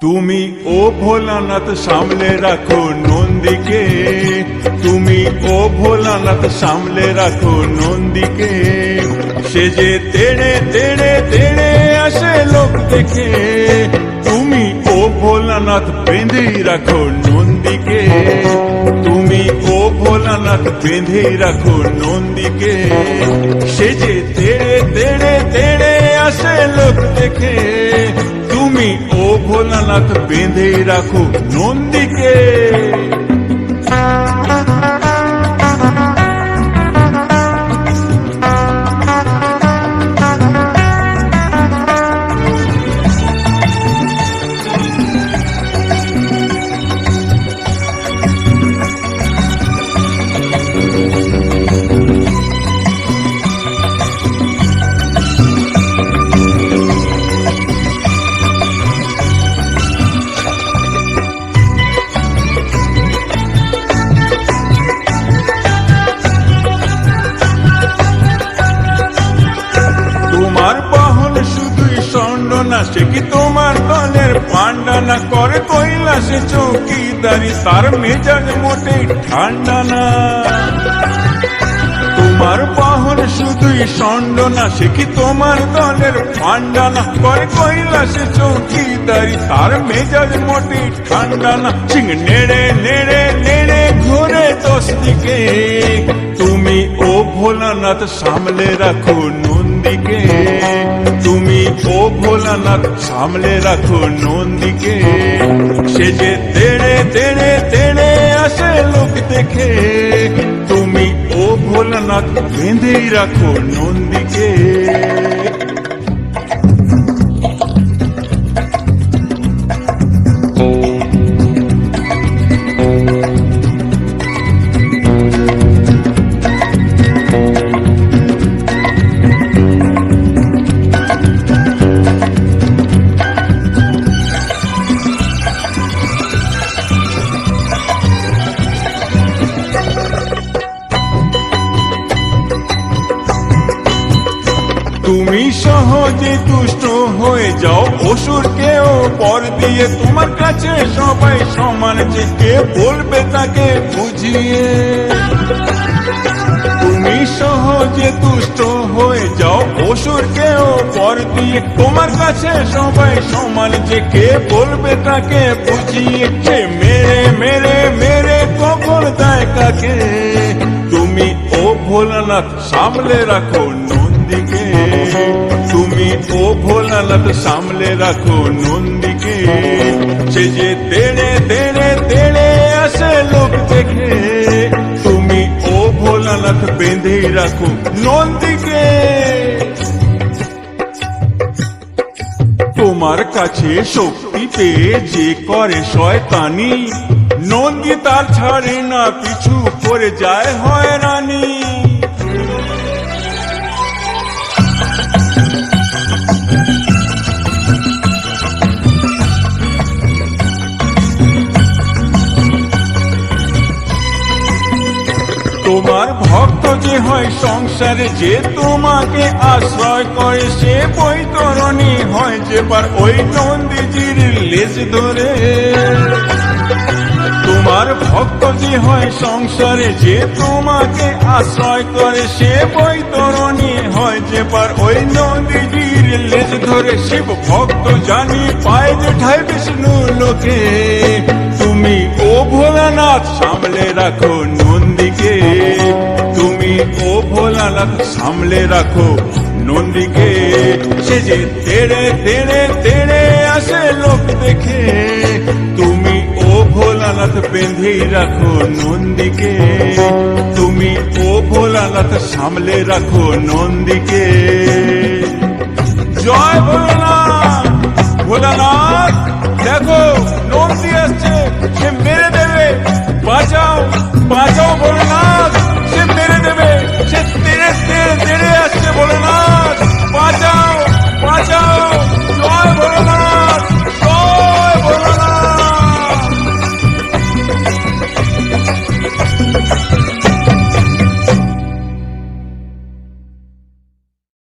তুমি ও ভোলানাথ সামলে রাখো নন্দীকে। তুমি ও ভোলানাথ সামলে রাখো নন্দীকে। সে যে তেড়ে তেড়ে তেড়ে আসে লোক দেখে। তুমি ও ভোলানাথ বেঁধে রাখো নন্দীকে। ভোলানাথ বেঁধে রাখো নন্দীকে। সে যে তেড়ে তেড়ে তেড়ে আসে লোক দেখে। তুমি ও ভোলানাথ বেঁধে রাখো নন্দীকে। সে কি তোমার দলের পান্ডা না করে কৈলাসে চৌকিদারি? তার মেজাজ ঠান্ডা না। তোমার বাহন শুধুই না, সে কি তোমার দলের না করে চৌকিদারি? তার মেজাজ মোটেই ঠান্ডা না। সিং নেড়ে নেড়ে নেড়ে ঘুরে দশ দিকে তুমি ও ভোলানাথ সামলে রাখো নন্দীকে। ও ভোলানাথ সামলে রাখো নন্দীকে। সে যে তেড়ে তেড়ে তেড়ে আসে লোক দেখে। তুমি ও ভোলানাথ বেঁধেই রাখো নন্দীকে। তুমি সহজে তুষ্ট হয়ে যাও। অসুরকেও পর দিয়ে তোমার কাছে সবাই সমান যে কে বলবে তাকে বুঝিয়ে। তুমি সহজে তুষ্ট হয়ে যাও। অসুরকেও পর দিয়ে তোমার কাছে সবাই সমান যে কে বলবে তাকে বুঝিয়ে। সে মেরে মেরে মেরে কখন দেয় কাকে? তুমি ও ভোলানাথ, সামলে রাখো নন্দীকে। তুমি ও ভোলানাথ সামলে রাখো নন্দীকে। সে যে তেড়ে তেড়ে তেড়ে আসে লোক দেখে। তুমি ও ভোলানাথ বেঁধে রাখো নন্দীকে। তোমার কাছে শক্তি পেয়ে যে করে শয়তানি, নন্দী তার ছাড়ে না, পিছু করে যায় হয়রানি। তোমার ভক্ত যে হয় সংসারে, যে তোমাকে আশ্রয় করে, সে বৈতরণী হয় যে পার ওই নন্দীজির লেজ ধরে। তোমার ভক্ত যে হয় সংসারে, যে তোমাকে আশ্রয় করে, সে বৈতরণী হয় যে পার ওই নদীজির লেজ ধরে। শিব ভক্ত জানি পায় যে ঠাই বিষ্ণু লোকে। তুমি ও ভোলানাথ সামলে রাখো নন্দীকে। ভোলানাথ সামলে রাখো নন্দীকে। সে যে তেড়ে তেড়ে তেড়ে আসে লোক দেখে। তুমি ও ভোলানাথ বেঁধে রাখো নন্দীকে। তুমি ও ভোলানাথ সামলে রাখো নন্দীকে। জয় ভোলানাথ ভোলানাথ, দেখো নন্দী আসছে, সে মেরে দেবে। বাঁচাও বাঁচাও ভোলানাথ।